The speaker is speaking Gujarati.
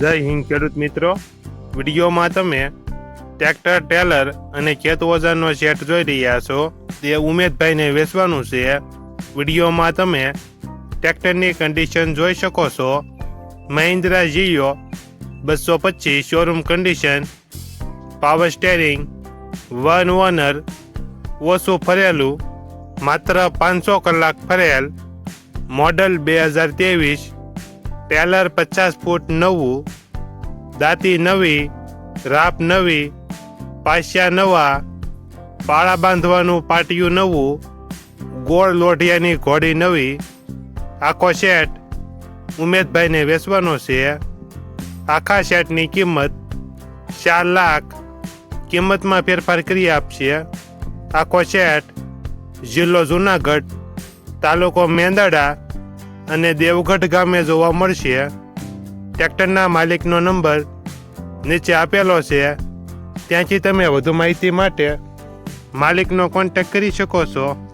જય હિન્દ, ખેડૂત મિત્રો. વિડીયોમાં તમે ટ્રેક્ટર ટેલર અને ખેત ઓજારનો સેટ જોઈ રહ્યા છો. તે ઉમેદભાઈને વેચવાનું છે. વિડીયોમાં તમે ટ્રેક્ટરની કન્ડિશન જોઈ શકો છો. મહિન્દ્રા જીઓ બસો પચીસ showroom condition power steering one owner ઓછું ફરેલું, માત્ર પાંચસો કલાક ફરેલ મોડલ બે હજાર ત્રેવીસ ટેલર પચાસ ફૂટ નવું, દાંતી નવી, રાપ નવી, પાસ્યા નવા, પાળા બાંધવાનું પાટિયું નવું, ગોળ લોઢિયાની ઘોડી નવી, આખો શેટ ઉમેદભાઈને વેચવાનો છે. આખા શેટની કિંમત ચાર લાખ કિંમતમાં ફેરફાર કરી આપશે. આખો શેટ જિલ્લો જુનાગઢ તાલુકો મેંદરડા અને દેવગઢ ગામે જોવા મળશે. ટ્રેક્ટરના માલિકનો નંબર નીચે આપેલો છે. ત્યાંથી તમે વધુ માહિતી માટે માલિકનો કોન્ટેક્ટ કરી શકો છો.